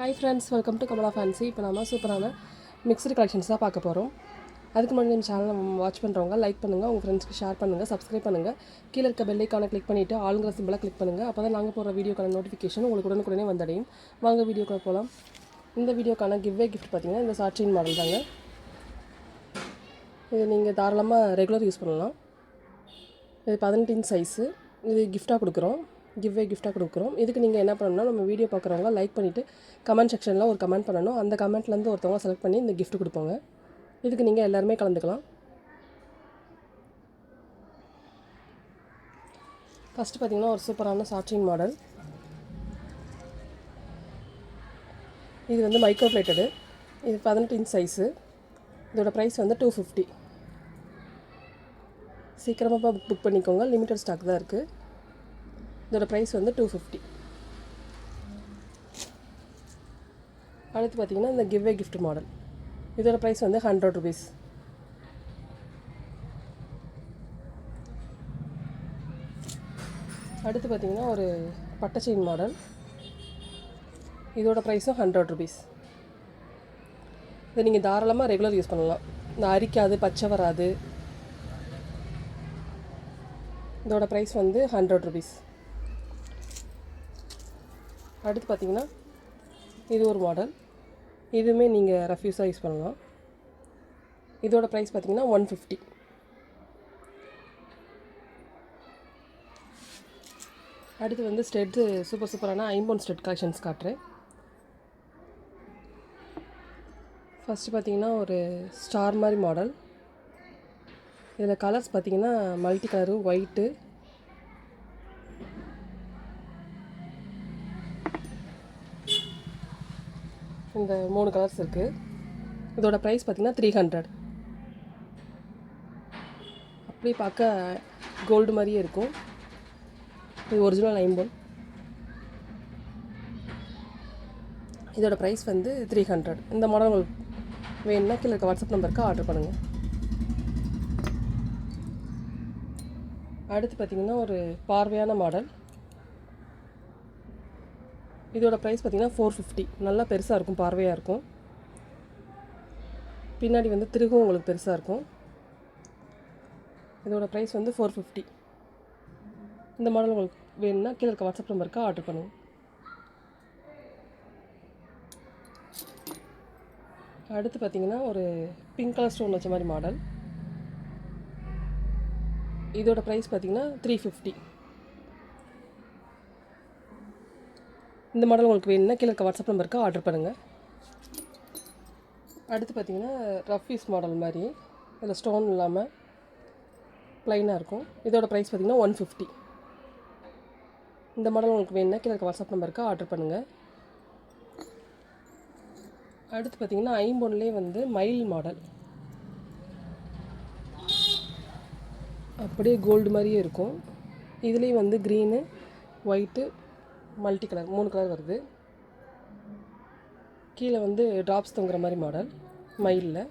Hi friends welcome to Kamala fancy இப்போ நம்ம சூப்பரான மிக்சடு கலெக்ஷன்ஸ் தான் பார்க்க போகிறோம் அதுக்கு முன்னாடி நம்ம சேனல் வாட்ச் பண்ணுறவங்க லைக் பண்ணுங்கள் உங்கள் ஃப்ரெண்ட்ஸ்க்கு ஷேர் பண்ணுங்கள் சப்ஸ்கிரைப் பண்ணுங்கள் கீழே இருக்க பெல்லைக்கான கிளிக் பண்ணிவிட்டு ஆளுங்கிற சிம்பிளாக கிளிக் பண்ணுங்கள் அப்போ தான் நாங்கள் போகிற வீடியோக்கான நோட்டிஃபிகேஷன் உங்களுக்கு உடனுக்குடனே வந்தடையும். வாங்க வீடியோக்குள்ள போகலாம் இந்த வீடியோக்கான கிவ்வே கிஃப்ட் பார்த்தீங்கன்னா இந்த சாட்சியின் மாடல் தாங்க. இது நீங்கள் தாராளமாக ரெகுலர் யூஸ் பண்ணலாம். இது பதினெட்டு இன்ச் சைஸு இது கிஃப்டாக கொடுக்குறோம். கிவ்வே கிஃப்டாக கொடுக்குறோம். இதுக்கு நீங்கள் என்ன பண்ணணும்னா நம்ம வீடியோ பார்க்குறவங்க லைக் பண்ணிவிட்டு கமெண்ட் செக்ஷனில் ஒரு கமெண்ட் பண்ணணும். அந்த கமெண்ட்லேருந்து ஒருத்தவங்க செலக்ட் பண்ணி இந்த கிஃப்ட் கொடுப்போங்க. இதுக்கு நீங்கள் எல்லாருமே கலந்துக்கலாம். ஃபஸ்ட்டு பார்த்தீங்கன்னா ஒரு சூப்பரான சாட்சின் மாடல் இது வந்து மைக்ரோ பிளேட்டடு இது பதினெட்டு இன்ச் சைஸு இதோட ப்ரைஸ் வந்து டூ ஃபிஃப்டி சீக்கிரமாக புக் பண்ணிக்கோங்க. லிமிட்டட் ஸ்டாக் தான் இருக்குது இதோட ப்ரைஸ் வந்து டூ ஃபிஃப்டி அடுத்து பார்த்தீங்கன்னா இந்த கிவ்வே கிஃப்ட் மாடல் இதோட ப்ரைஸ் வந்து ஹண்ட்ரட் ருபீஸ் அடுத்து பார்த்தீங்கன்னா ஒரு பட்டை செயின் மாடல் இதோட ப்ரைஸும் ஹண்ட்ரட் ருபீஸ் இதை நீங்கள் தாராளமாக ரெகுலர் யூஸ் பண்ணலாம். இந்த அரிக்காது பச்சை வராது. இதோட ப்ரைஸ் வந்து ஹண்ட்ரட் ருபீஸ் அடுத்து பார்த்தீங்கன்னா இது ஒரு மாடல் இதுவுமே நீங்கள் ரஃப்யூஸாக யூஸ் பண்ணலாம். இதோட ப்ரைஸ் பார்த்தீங்கன்னா ஒன் ஃபிஃப்டி அடுத்து வந்து ஸ்டெட்டு சூப்பர் சூப்பரான ஐம்போன் ஸ்டெட் கலெக்ஷன்ஸ் காட்டுறேன். ஃபஸ்ட்டு பார்த்தீங்கன்னா ஒரு ஸ்டார் மாதிரி மாடல் இதில் கலர்ஸ் பார்த்தீங்கன்னா மல்டி கலரு ஒயிட்டு இந்த மூணு கலர்ஸ் இருக்குது இதோட ப்ரைஸ் பார்த்தீங்கன்னா த்ரீ ஹண்ட்ரட் அப்படி பார்க்க கோல்டு மாதிரியே இருக்கும். இது ஒரிஜினல் ஐம்போன் இதோட ப்ரைஸ் வந்து த்ரீ ஹண்ட்ரட் இந்த மாடல் உங்களுக்கு வேணும்னா கீழே இருக்க வாட்ஸ்அப் நம்பருக்கு ஆர்டர் பண்ணுங்கள் அடுத்து பார்த்தீங்கன்னா ஒரு பார்வையான மாடல் இதோட ப்ரைஸ் பார்த்தீங்கன்னா ஃபோர் ஃபிஃப்டி நல்லா பெருசாக இருக்கும் பார்வையாக இருக்கும். பின்னாடி வந்து திருகும் உங்களுக்கு பெருசாக இருக்கும். இதோட ப்ரைஸ் வந்து ஃபோர் ஃபிஃப்டி இந்த மாடல் உங்களுக்கு வேணும்னா கீழே இருக்க வாட்ஸ்அப் நம்பருக்கு ஆர்டர் பண்ணுவோம் அடுத்து பார்த்தீங்கன்னா ஒரு பிங்க் கலர் ஸ்டோன் வச்ச மாதிரி மாடல் இதோட ப்ரைஸ் பார்த்தீங்கன்னா த்ரீ ஃபிஃப்டி இந்த மாடல் உங்களுக்கு வேணும்னா கீழே இருக்க வாட்ஸ்அப் நம்பருக்கு ஆர்டர் பண்ணுங்கள் அடுத்து பார்த்தீங்கன்னா ரஃபீஸ் மாடல் மாதிரி. இதில் ஸ்டோன் இல்லாமல் ப்ளைனாக இருக்கும். இதோட ப்ரைஸ் பார்த்திங்கன்னா ஒன் ஃபிஃப்டி இந்த மாடல் உங்களுக்கு வேணும்னா கீழே இருக்க வாட்ஸ்அப் நம்பருக்கு ஆர்டர் பண்ணுங்கள் அடுத்து பார்த்தீங்கன்னா ஐம்பொன்லேயே வந்து மயில் மாடல் அப்படியே கோல்டு மாதிரியே இருக்கும். இதுலேயும் வந்து க்ரீனு ஒயிட்டு மல்டி கலர் மூணு கலர் வருது. கீழே வந்து ட்ராப்ஸ் தொங்குற மாதிரி மாடல் மயிலில்.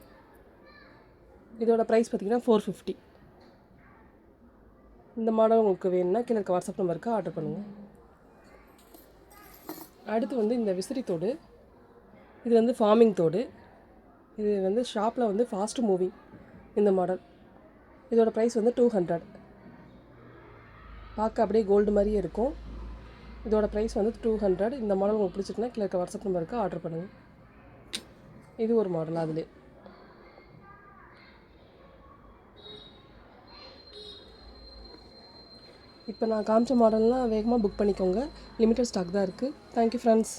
இதோட ப்ரைஸ் பார்த்தீங்கன்னா ஃபோர் ஃபிஃப்டி இந்த மாடல் உங்களுக்கு வேணும்னா கீழே இருக்க வாட்ஸ்அப் நம்பருக்கு ஆர்டர் பண்ணுங்கள் அடுத்து வந்து இந்த விசிறி தோடு. இது வந்து ஃபார்மிங் தோடு. இது வந்து ஷாப்பில் வந்து ஃபாஸ்ட் மூவிங் இந்த மாடல் இதோட ப்ரைஸ் வந்து டூ ஹண்ட்ரட் பார்க்க அப்படியே கோல்டு மாதிரியே இருக்கும். இதோட ப்ரைஸ் வந்து டூ ஹண்ட்ரட் இந்த மாடல் உங்களுக்கு பிடிச்சிருக்குன்னா கீழே இருக்க வாட்ஸ்அப் நம்பருக்கு ஆர்டர் பண்ணுங்கள் இது ஒரு மாடல் அதிலே இப்போ நான் காமிச்ச மாடல்லாம் வேகமாக புக் பண்ணிக்கோங்க. லிமிட்டட் ஸ்டாக் தான் இருக்குது தேங்க்யூ ஃப்ரெண்ட்ஸ்